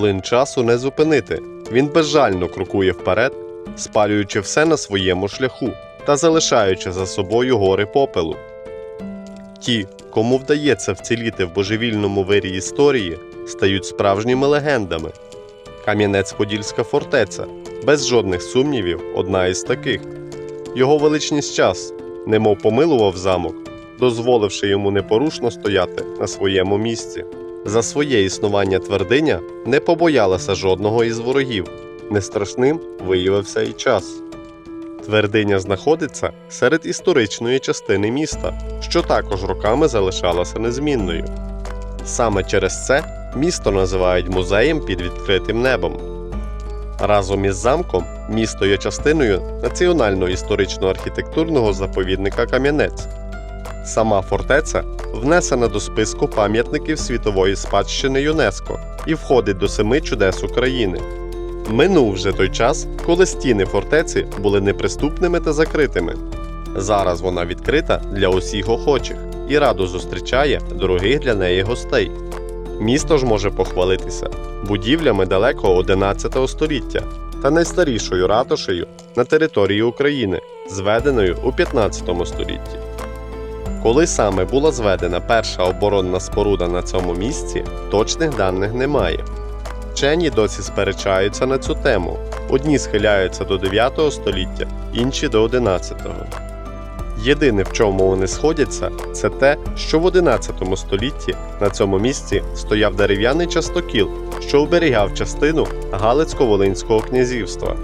Плин часу не зупинити. Він безжально крокує вперед, спалюючи все на своєму шляху та залишаючи за собою гори попелу. Ті, кому вдається вціліти в божевільному вирі історії, стають справжніми легендами. Кам'янець-Подільська фортеця, без жодних сумнівів, одна із таких. Його величність час, немов помилував замок, дозволивши йому непорушно стояти на своєму місці. За своє існування твердиня не побоялася жодного із ворогів. Нестрашним виявився і час. Твердиня знаходиться серед історичної частини міста, що також роками залишалася незмінною. Саме через це місто називають музеєм під відкритим небом. Разом із замком місто є частиною національного історично-архітектурного заповідника Кам'янець. Сама фортеця внесена до списку пам'ятників світової спадщини ЮНЕСКО і входить до семи чудес України. Минув вже той час, коли стіни фортеці були неприступними та закритими. Зараз вона відкрита для усіх охочих і радо зустрічає дорогих для неї гостей. Місто ж може похвалитися будівлями далекого 11 століття та найстарішою ратушею на території України, зведеною у 15 столітті. Коли саме була зведена перша оборонна споруда на цьому місці, точних даних немає. Вчені досі сперечаються на цю тему. Одні схиляються до 9 століття, інші до 11-го. Єдине, в чому вони сходяться, це те, що в 11 столітті на цьому місці стояв дерев'яний частокіл, що оберігав частину Галицько-Волинського князівства.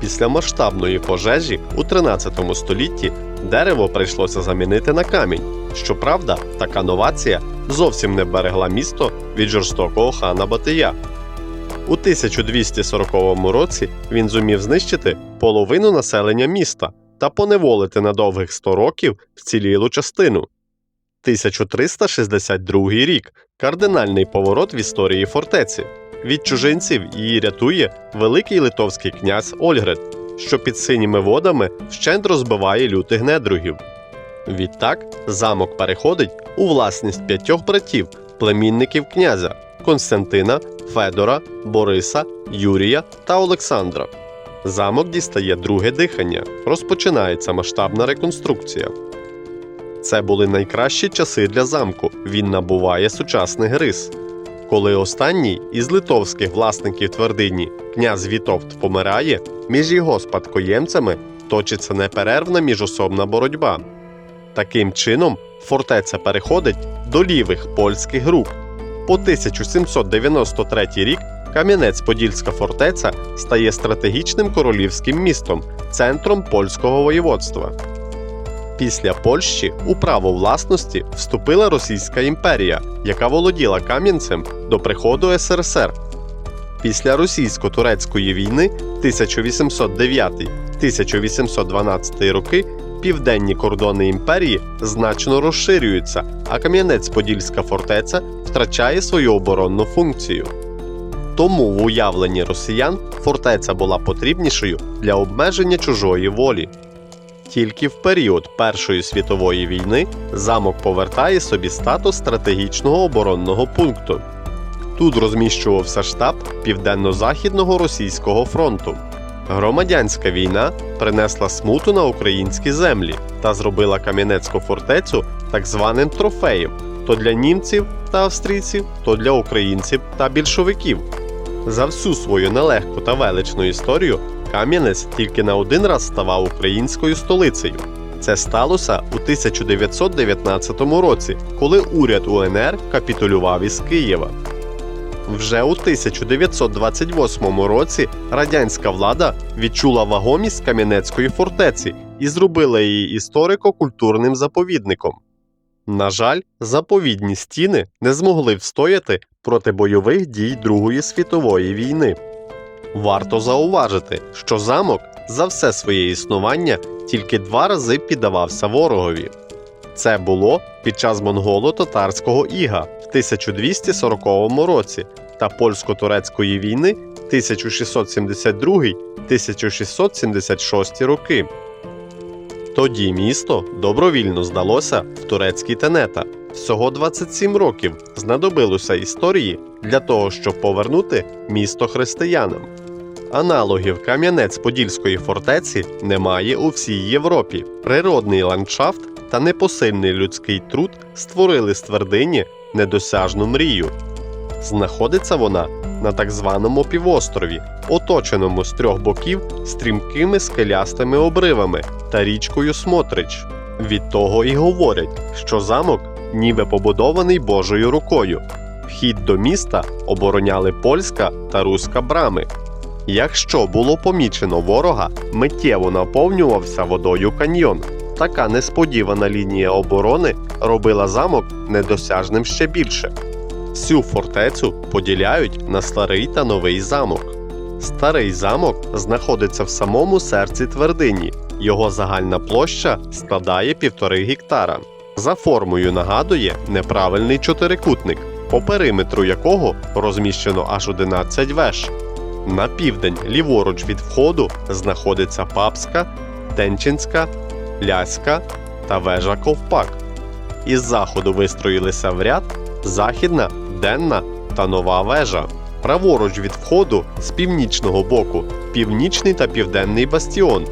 Після масштабної пожежі у 13 столітті дерево прийшлося замінити на камінь. Щоправда, така новація зовсім не берегла місто від жорстокого хана Батия. У 1240 році він зумів знищити половину населення міста та поневолити на довгих 100 років вцілілу частину. 1362 рік кардинальний поворот в історії фортеці. Від чужинців її рятує великий литовський князь Ольгред, що під синіми водами вщент розбиває лютих недругів. Відтак замок переходить у власність п'ятьох братів, племінників князя Константина, Федора, Бориса, Юрія та Олександра. Замок дістає друге дихання, розпочинається масштабна реконструкція. Це були найкращі часи для замку. Він набуває сучасних рис. Коли останній із литовських власників твердині князь Вітовт помирає, між його спадкоємцями точиться неперервна міжособна боротьба. Таким чином, фортеця переходить до лівих польських рук. По 1793 рік Кам'янець-Подільська фортеця стає стратегічним королівським містом, центром польського воєводства. Після Польщі у право власності вступила Російська імперія, яка володіла Кам'янцем до приходу СРСР. Після російсько-турецької війни 1809-1812 роки південні кордони імперії значно розширюються, а Кам'янець-Подільська фортеця втрачає свою оборонну функцію. Тому в уявленні росіян фортеця була потрібнішою для обмеження чужої волі. Тільки в період Першої світової війни замок повертає собі статус стратегічного оборонного пункту. Тут розміщувався штаб Південно-Західного Російського фронту. Громадянська війна принесла смуту на українські землі та зробила Кам'янецьку фортецю так званим трофеєм то для німців та австрійців, то для українців та більшовиків. За всю свою нелегку та величну історію Кам'янець тільки на один раз ставав українською столицею. Це сталося у 1919 році, коли уряд УНР капітулював із Києва. Вже у 1928 році радянська влада відчула вагомість Кам'янецької фортеці і зробила її історико-культурним заповідником. На жаль, заповідні стіни не змогли встояти проти бойових дій Другої світової війни. Варто зауважити, що замок за все своє існування тільки два рази піддавався ворогові. Це було під час монголо-татарського іга в 1240 році та польсько-турецької війни 1672-1676 роки. Тоді місто добровільно здалося в турецькі тенета. Всього 27 років знадобилося історії для того, щоб повернути місто християнам. Аналогів Кам'янець-Подільської фортеці немає у всій Європі. Природний ландшафт та непосильний людський труд створили з твердині недосяжну мрію. Знаходиться вона на так званому півострові, оточеному з трьох боків стрімкими скелястими обривами та річкою Смотрич. Від того і говорять, що замок ніби побудований Божою рукою. Вхід до міста обороняли польська та руська брами. Якщо було помічено ворога, миттєво наповнювався водою каньйон. Така несподівана лінія оборони робила замок недосяжним ще більше. Всю фортецю поділяють на старий та новий замок. Старий замок знаходиться в самому серці твердині. Його загальна площа складає півтори гектара. За формою нагадує неправильний чотирикутник, по периметру якого розміщено аж 11 веж. На південь ліворуч від входу знаходиться Папська, Тенчинська, Ляська та вежа Ковпак. Із заходу вистроїлися в ряд західна, денна та нова вежа. Праворуч від входу з північного боку північний та південний бастіон,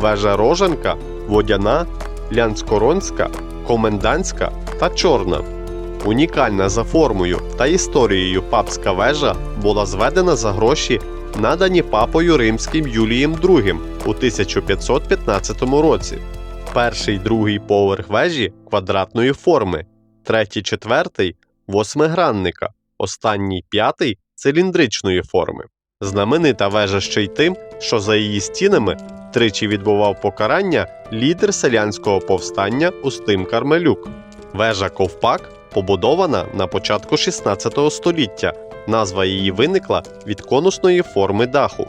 вежа Рожанка, Водяна, Лянскоронська, Комендантська та Чорна. Унікальна за формою та історією папська вежа була зведена за гроші, надані папою римським Юлієм II у 1515 році. Перший другий поверх вежі квадратної форми, третій, четвертий восьмигранника, останній п'ятий циліндричної форми. Знаменита вежа ще й тим, що за її стінами тричі відбував покарання лідер селянського повстання Устим Кармелюк. Вежа Ковпак побудована на початку 16 століття. Назва її виникла від конусної форми даху.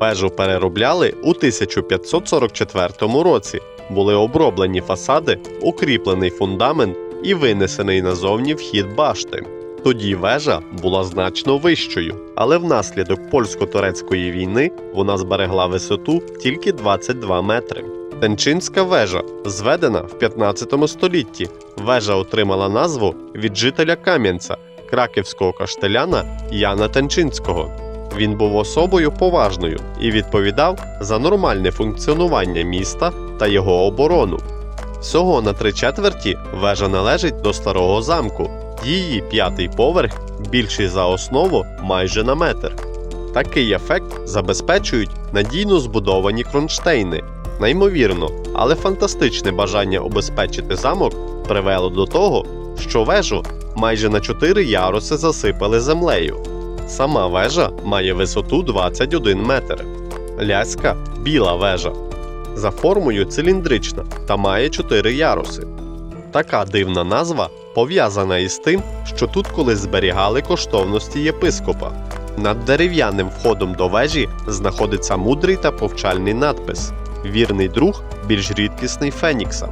Вежу переробляли у 1544 році. Були оброблені фасади, укріплений фундамент і винесений назовні вхід башти. Тоді вежа була значно вищою, але внаслідок польсько-турецької війни вона зберегла висоту тільки 22 метри. Тенчинська вежа, зведена в 15 столітті. Вежа отримала назву від жителя Кам'янця, краківського каштеляна Яна Тенчинського. Він був особою поважною і відповідав за нормальне функціонування міста та його оборону. Всього на три четверті вежа належить до старого замку. Її п'ятий поверх більший за основу майже на метр. Такий ефект забезпечують надійно збудовані кронштейни. Неймовірно, але фантастичне бажання обезпечити замок привело до того, що вежу майже на 4 яруси засипали землею. Сама вежа має висоту 21 метр. Ляська біла вежа. За формою циліндрична та має 4 яруси. Така дивна назва пов'язана із тим, що тут колись зберігали коштовності єпископа. Над дерев'яним входом до вежі знаходиться мудрий та повчальний надпис Вірний друг більш рідкісний Фенікса.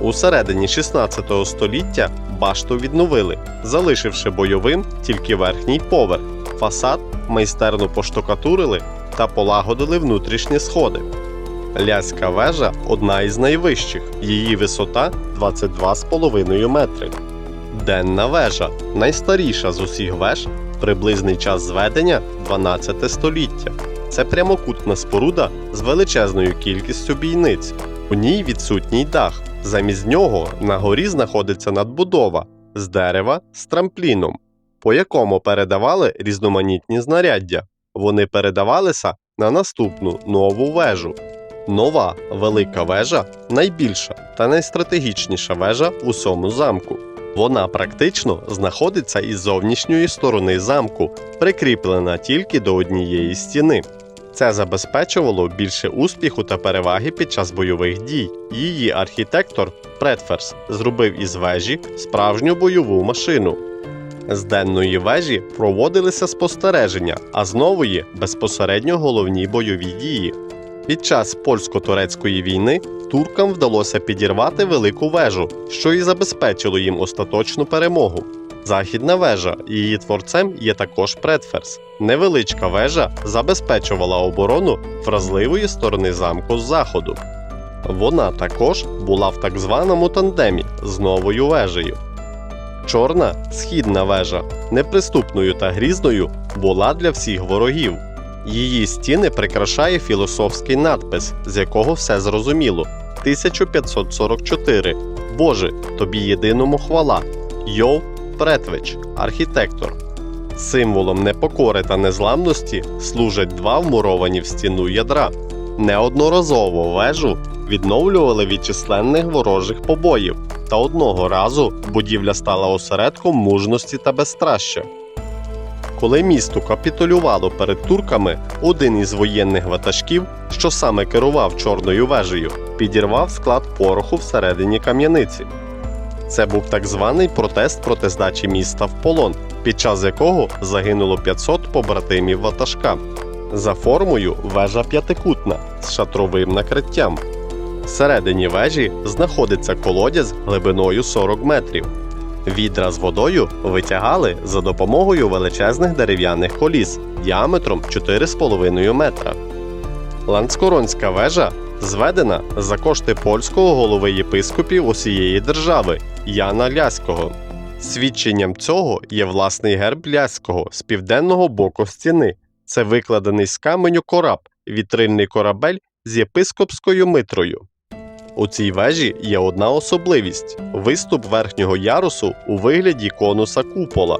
У середині 16 століття башту відновили, залишивши бойовим тільки верхній поверх. Фасад майстерно поштукатурили та полагодили внутрішні сходи. Ляська вежа одна із найвищих, її висота 22,5 метри. Денна вежа найстаріша з усіх веж, приблизний час зведення 12 століття. Це прямокутна споруда з величезною кількістю бійниць. У ній відсутній дах. Замість нього на горі знаходиться надбудова з дерева з трампліном, по якому передавали різноманітні знаряддя. Вони передавалися на наступну нову вежу. Нова велика вежа найбільша та найстратегічніша вежа в усьому замку. Вона практично знаходиться із зовнішньої сторони замку, прикріплена тільки до однієї стіни. Це забезпечувало більше успіху та переваги під час бойових дій. Її архітектор Предферс зробив із вежі справжню бойову машину. З денної вежі проводилися спостереження, а з нової безпосередньо головні бойові дії. Під час польсько-турецької війни туркам вдалося підірвати велику вежу, що і забезпечило їм остаточну перемогу. Західна вежа, її творцем є також Предферс. Невеличка вежа забезпечувала оборону вразливої сторони замку з заходу. Вона також була в так званому тандемі з новою вежею. Чорна східна вежа, неприступною та грізною, була для всіх ворогів. Її стіни прикрашає філософський надпис, з якого все зрозуміло. 1544. Боже, тобі єдиному хвала. Йов Претвич, архітектор. Символом непокори та незламності служать два вмуровані в стіну ядра. Неодноразово вежу відновлювали від численних ворожих побоїв, та одного разу будівля стала осередком мужності та безстраща. Коли місто капітулювало перед турками, один із воєнних ватажків, що саме керував чорною вежею, підірвав склад пороху всередині кам'яниці. Це був так званий протест проти здачі міста в полон, під час якого загинуло 500 побратимів ватажка. За формою вежа п'ятикутна з шатровим накриттям. Всередині вежі знаходиться колодязь глибиною 40 метрів. Відра з водою витягали за допомогою величезних дерев'яних коліс діаметром 4,5 метра. Ланскоронська вежа зведена за кошти польського голови єпископів усієї держави Яна Ляського. Свідченням цього є власний герб Ляського з південного боку стіни. Це викладений з каменю кораб, вітрильний корабель з єпископською митрою. У цій вежі є одна особливість виступ верхнього ярусу у вигляді конуса купола.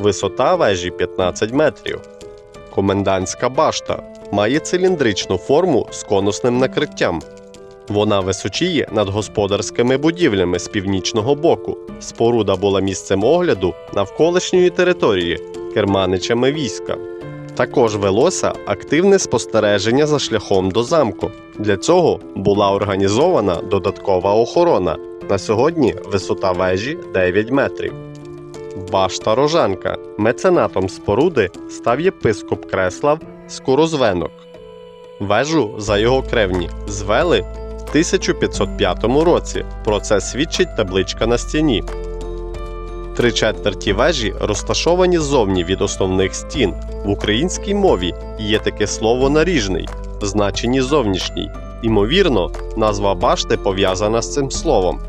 Висота вежі 15 метрів. Комендантська башта має циліндричну форму з конусним накриттям. Вона височіє над господарськими будівлями з північного боку. Споруда була місцем огляду навколишньої території керманичами війська. Також велося активне спостереження за шляхом до замку. Для цього була організована додаткова охорона. На сьогодні висота вежі 9 метрів. Башта Рожанка. Меценатом споруди став єпископ Креслав Скорозвенок. Вежу за його кревні звели в 1505 році. Про це свідчить табличка на стіні. Три четверті вежі розташовані ззовні від основних стін. В українській мові є таке слово наріжний в значенні зовнішній. Імовірно, назва башти пов'язана з цим словом.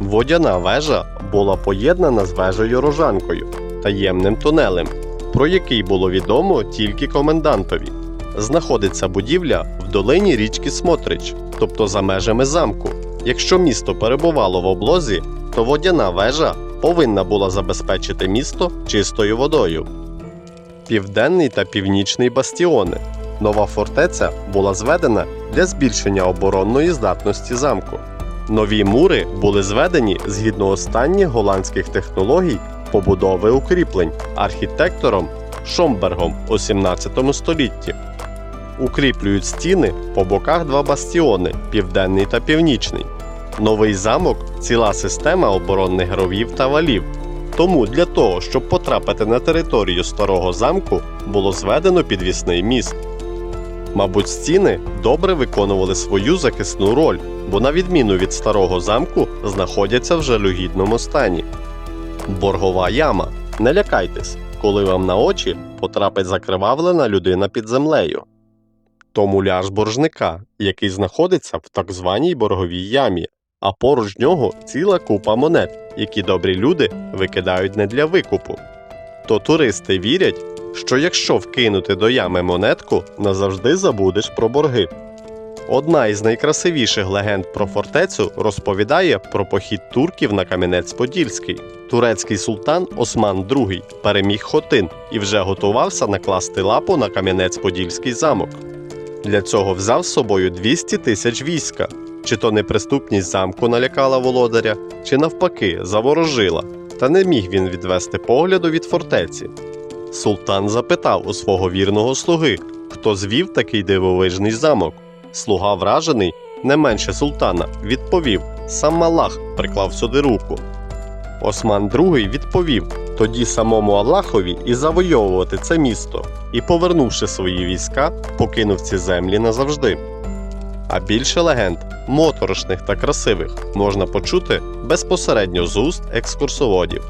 Водяна вежа була поєднана з вежею рожанкою, таємним тунелем, про який було відомо тільки комендантові. Знаходиться будівля в долині річки Смотрич, тобто за межами замку. Якщо місто перебувало в облозі, то водяна вежа повинна була забезпечити місто чистою водою. Південний та північний бастіони. Нова фортеця була зведена для збільшення оборонної здатності замку. Нові мури були зведені згідно останніх голландських технологій побудови укріплень архітектором Шомбергом у 17 столітті. Укріплюють стіни по боках два бастіони південний та північний. Новий замок ціла система оборонних ровів та валів. Тому для того, щоб потрапити на територію старого замку, було зведено підвісний міст. Мабуть, стіни добре виконували свою захисну роль, бо, на відміну від старого замку, знаходяться в жалюгідному стані. Боргова яма. Не лякайтесь, коли вам на очі потрапить закривавлена людина під землею. То муляж боржника, який знаходиться в так званій борговій ямі, а поруч нього ціла купа монет, які добрі люди викидають не для викупу. То туристи вірять, що якщо вкинути до ями монетку, назавжди забудеш про борги. Одна із найкрасивіших легенд про фортецю розповідає про похід турків на Кам'янець-Подільський. Турецький султан Осман II переміг Хотин і вже готувався накласти лапу на Кам'янець-Подільський замок. Для цього взяв з собою 200 тисяч війська. Чи то неприступність замку налякала володаря, чи навпаки заворожила, та не міг він відвести погляду від фортеці. Султан запитав у свого вірного слуги, хто звів такий дивовижний замок. Слуга вражений, не менше султана, відповів: сам Аллах приклав сюди руку. Осман II відповів: тоді самому Аллахові і завойовувати це місто, і, повернувши свої війська, покинув ці землі назавжди. А більше легенд, моторошних та красивих, можна почути безпосередньо з уст екскурсоводів.